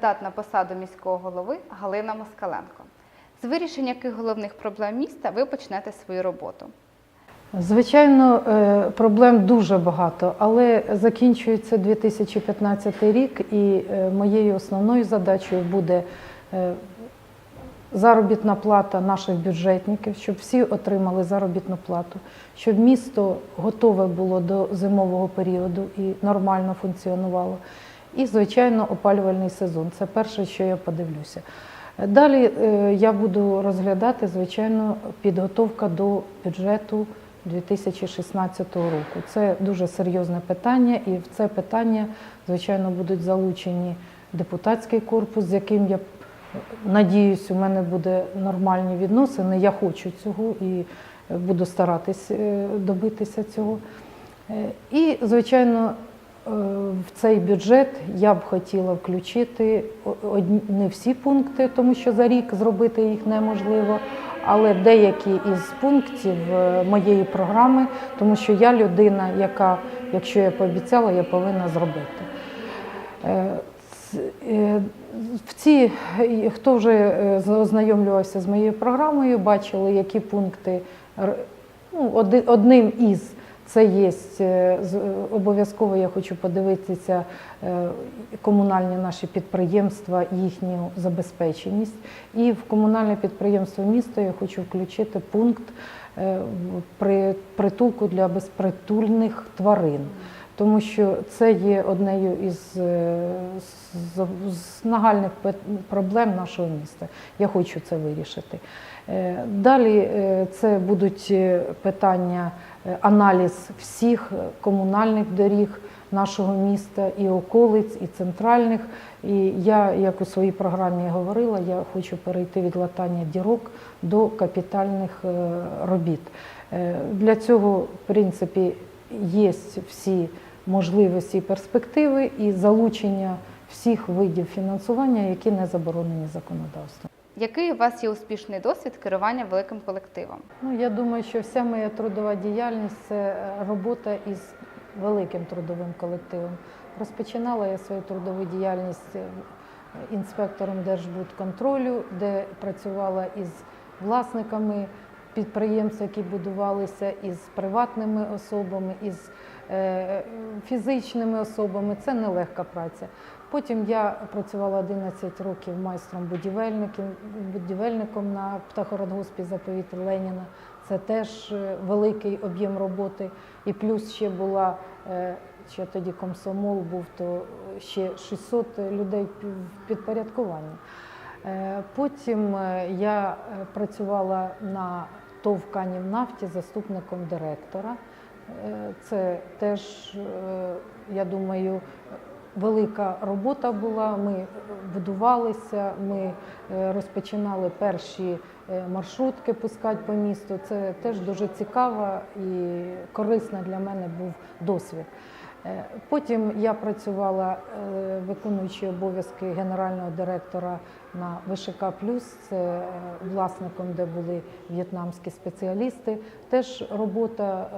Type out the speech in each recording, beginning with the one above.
Кандидат на посаду міського голови Галина Москаленко. З вирішення яких головних проблем міста ви почнете свою роботу? Звичайно, е, проблем дуже багато, але закінчується 2015 рік, і е, моєю основною задачею буде е, заробітна плата наших бюджетників, щоб всі отримали заробітну плату, щоб місто готове було до зимового періоду і нормально функціонувало. І, звичайно, опалювальний сезон. Це перше, що я подивлюся. Далі е, я буду розглядати, звичайно, підготовка до бюджету 2016 року. Це дуже серйозне питання, і в це питання, звичайно, будуть залучені депутатський корпус, з яким я надіюсь, у мене буде нормальні відносини. Я хочу цього і буду старатись е, добитися цього. Е, І, звичайно, в цей бюджет я б хотіла включити не всі пункти, тому що за рік зробити їх неможливо, але деякі із пунктів е, моєї програми, тому що я людина, яка, якщо я пообіцяла, я повинна зробити. Е, е, В ці, е, хто вже е, ознайомлювався з моєю програмою, бачили, які пункти ну, одним із це є е, з- обов'язково. Я хочу подивитися е, комунальні наші підприємства, їхню забезпеченість. І в комунальне підприємство міста я хочу включити пункт е, при притулку для безпритульних тварин тому що це є однею із е, нагальних проблем нашого міста. Я хочу це вирішити. Е, Далі е, це будуть е, питання, е, аналіз всіх е, комунальних доріг нашого міста, і околиць, і центральних. І я, як у своїй програмі говорила, я хочу перейти від латання дірок до капітальних е, робіт. Е, Для цього, в принципі, є всі можливості і перспективи і залучення всіх видів фінансування, які не заборонені законодавством. Який у вас є успішний досвід керування великим колективом? Ну, я думаю, що вся моя трудова діяльність це робота із великим трудовим колективом. Розпочинала я свою трудову діяльність е, інспектором Держбудконтролю, де працювала із власниками підприємств, які будувалися, із приватними особами, із е, фізичними особами. Це нелегка праця. Потім я працювала 11 років майстром будівельником, на птахородгоспі заповіт Леніна. Це теж е, великий об'єм роботи. І плюс ще була, е, ще тоді комсомол був, то ще 600 людей в підпорядкуванні. Потім я працювала на ТОВ «Канівнафті» заступником директора. Е, Це теж, е, я думаю, велика робота була. Ми будувалися, ми е, розпочинали перші маршрутки пускати по місту. Це теж дуже цікаво і корисно для мене був досвід. Е, Потім я працювала е, виконуючи обов'язки генерального директора на ВШК Плюс, е, власником, де були в'єтнамські спеціалісти. Теж робота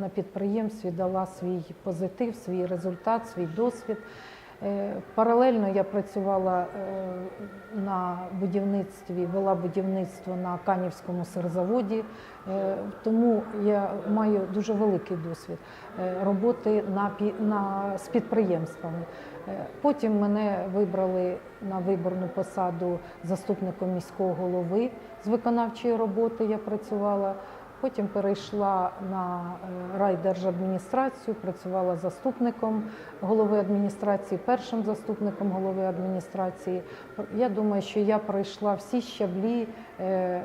на підприємстві дала свій позитив, свій результат, свій досвід. Е, Паралельно я працювала е, на будівництві, вела будівництво на Канівському сирзаводі, Е, тому я маю дуже великий досвід роботи на, на, з підприємствами. Потім мене вибрали на виборну посаду заступником міського голови з виконавчої роботи. Я працювала. Потім перейшла на е, райдержадміністрацію, працювала заступником голови адміністрації, першим заступником голови адміністрації. Я думаю, що я пройшла всі щаблі е,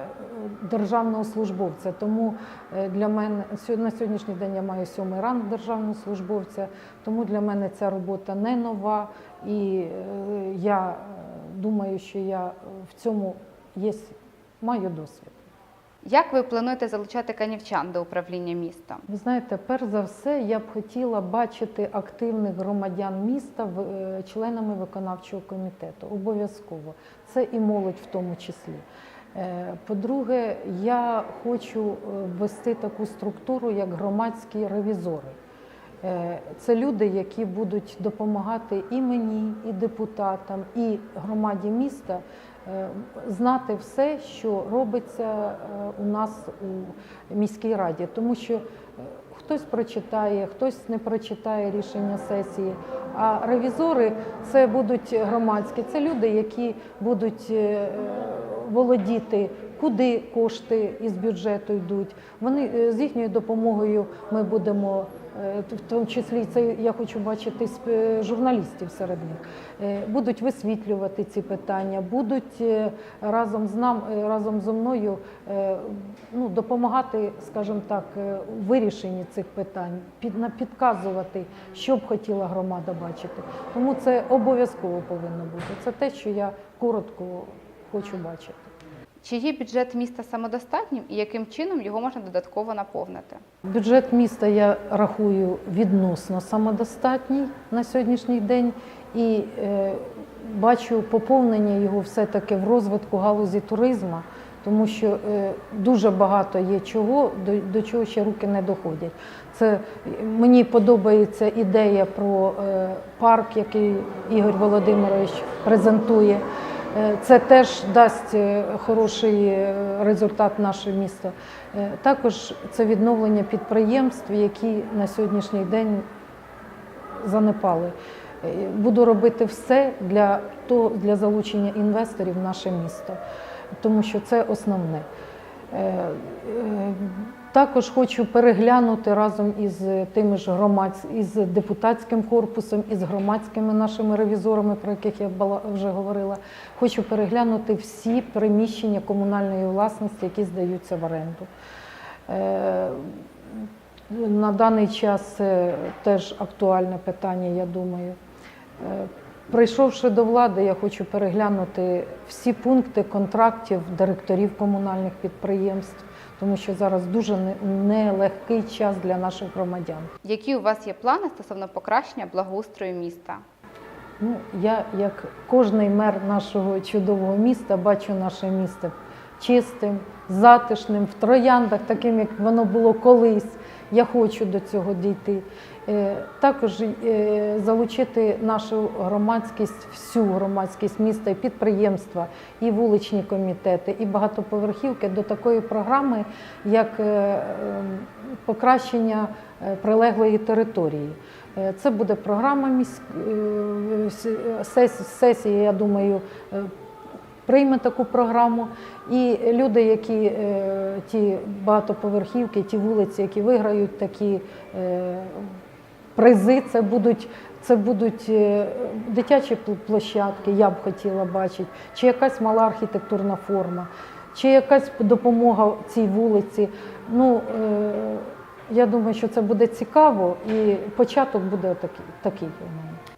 державного службовця. Тому е, для мене на сьогоднішній день я маю сьомий ранг державного службовця, тому для мене ця робота не нова. І я думаю, що я в цьому є, маю досвід. Як ви плануєте залучати канівчан до управління містом? Ви знаєте, перш за все, я б хотіла бачити активних громадян міста е, членами виконавчого комітету. Обов'язково. Це і молодь в тому числі. Е, По-друге, я хочу е, ввести таку структуру, як громадські ревізори. Це люди, які будуть допомагати і мені, і депутатам, і громаді міста знати все, що робиться е, у нас у міській раді, тому що е, хтось прочитає, хтось не прочитає рішення сесії. А ревізори це будуть громадські, це люди, які будуть е, володіти, куди кошти із бюджету йдуть. Вони е, з їхньою допомогою ми будемо. Е, В тому числі це я хочу бачити е, журналістів серед них, е, будуть висвітлювати ці питання, будуть разом з нам, разом зі мною ну, допомагати, скажімо так, у вирішенні цих питань, підказувати, що б хотіла громада бачити. Тому це обов'язково повинно бути. Це те, що я коротко хочу бачити. Чи є бюджет міста самодостатнім і яким чином його можна додатково наповнити? Бюджет міста я рахую відносно самодостатній на сьогоднішній день і е, бачу поповнення його все-таки в розвитку галузі туризму, тому що е, дуже багато є чого, до, до чого ще руки не доходять. Це мені подобається ідея про е, парк, який Ігор Володимирович презентує. Е, Це теж дасть е, хороший е, результат наше місто. Також це відновлення підприємств, які на сьогоднішній день занепали. Буду робити все для, того, для залучення інвесторів в наше місто, тому що це основне. Е, е, Також хочу переглянути разом із тими ж громадсь... із депутатським корпусом, із громадськими нашими ревізорами, про яких я бала- вже говорила. Хочу переглянути всі приміщення комунальної власності, які здаються в оренду. Е, На даний час це теж актуальне питання, я думаю. Е, Прийшовши до влади, я хочу переглянути всі пункти контрактів директорів комунальних підприємств, тому що зараз дуже не- нелегкий час для наших громадян. Які у вас є плани стосовно покращення благоустрою міста? Ну, я, як кожний мер нашого чудового міста, бачу наше місто чистим, затишним, в трояндах, таким, як воно було колись. Я хочу до цього дійти. Е, Також е, залучити нашу громадськість, всю громадськість міста, і підприємства, і вуличні комітети, і багатоповерхівки до такої програми, як е, е, покращення прилеглої території. Це буде програма сес- сесії, я думаю, прийме таку програму. І люди, які е, ті багатоповерхівки, ті вулиці, які виграють такі е, призи, це будуть. Це будуть е, дитячі площадки, я б хотіла бачити, чи якась мала архітектурна форма, чи якась допомога цій вулиці. Ну, я думаю, що це буде цікаво, і початок буде такий. такий.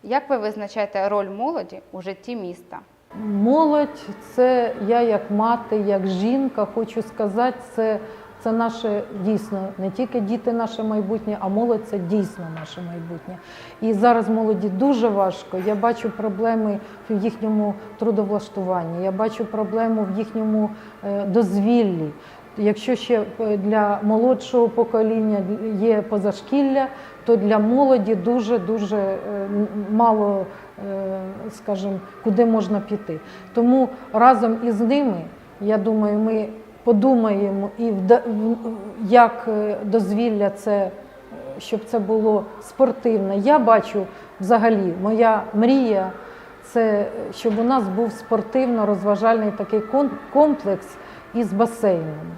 Як ви визначаєте роль молоді у житті міста? Молодь це я як мати, як жінка, хочу сказати, це, це наше дійсно не тільки діти наше майбутнє, а молодь це дійсно наше майбутнє. І зараз молоді дуже важко. Я бачу проблеми в їхньому трудовлаштуванні, я бачу проблему в їхньому е, дозвіллі. Якщо ще е, для молодшого покоління є позашкілля, то для молоді дуже дуже мало, е, скажімо, куди можна піти. Тому разом із ними, я думаю, ми подумаємо і як е, дозвілля це, е, щоб це було спортивне. Я бачу взагалі, моя мрія це щоб у нас був спортивно-розважальний такий комплекс із басейном.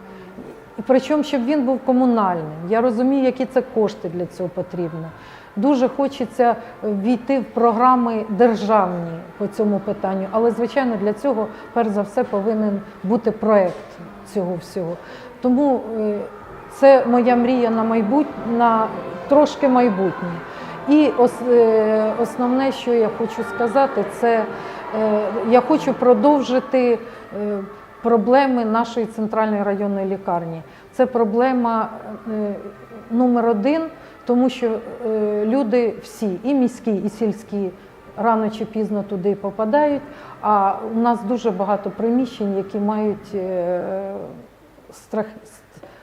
Причому, щоб він був комунальним. Я розумію, які це кошти для цього потрібно. Дуже хочеться війти в програми державні по цьому питанню, але звичайно для цього перш за все повинен бути проект цього всього. Тому е, це моя мрія на майбутнє, на трошки майбутнє. І е, основне, що я хочу сказати, це е, я хочу продовжити е, проблеми нашої центральної районної лікарні. Це проблема е, номер один, тому що е, люди всі, і міські, і сільські, рано чи пізно туди попадають. А у нас дуже багато приміщень, які мають е, страх,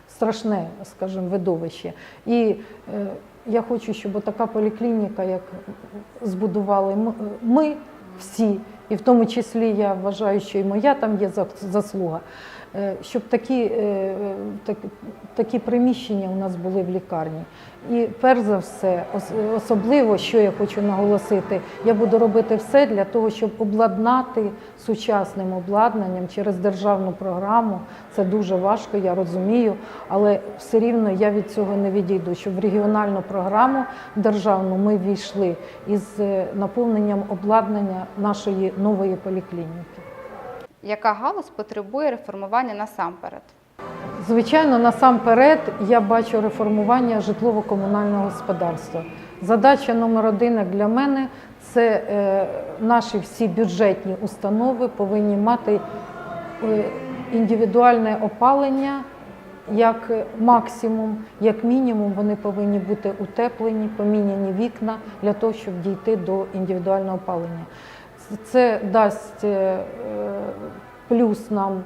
страшне, скажімо, видовище. І е, я хочу, щоб така поліклініка, як збудували м- ми всі, і в тому числі я вважаю, що і моя там є зас- заслуга, щоб такі, е, так, такі приміщення у нас були в лікарні. І перш за все, особливо, що я хочу наголосити, я буду робити все для того, щоб обладнати сучасним обладнанням через державну програму. Це дуже важко, я розумію, але все рівно я від цього не відійду. Щоб в регіональну програму державну ми війшли із е, наповненням обладнання нашої нової поліклініки. Яка галузь потребує реформування насамперед? Звичайно, насамперед я бачу реформування житлово-комунального господарства. Задача номер один для мене це е, наші всі бюджетні установи повинні мати е, індивідуальне опалення як максимум, як мінімум, вони повинні бути утеплені, поміняні вікна для того, щоб дійти до індивідуального опалення. Це дасть е, плюс нам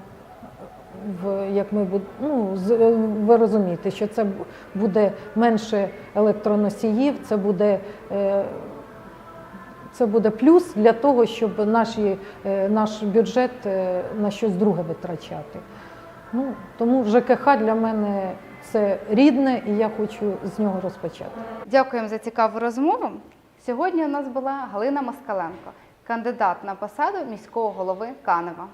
в як ми ну, е, ви розумієте, що це буде менше електроносіїв, це буде. е, Це буде плюс для того, щоб наші, е, наш бюджет е, на щось друге витрачати. Ну, тому ЖКХ для мене це рідне, і я хочу з нього розпочати. Дякуємо за цікаву розмову. Сьогодні у нас була Галина Москаленко, кандидат на посаду міського голови Канева.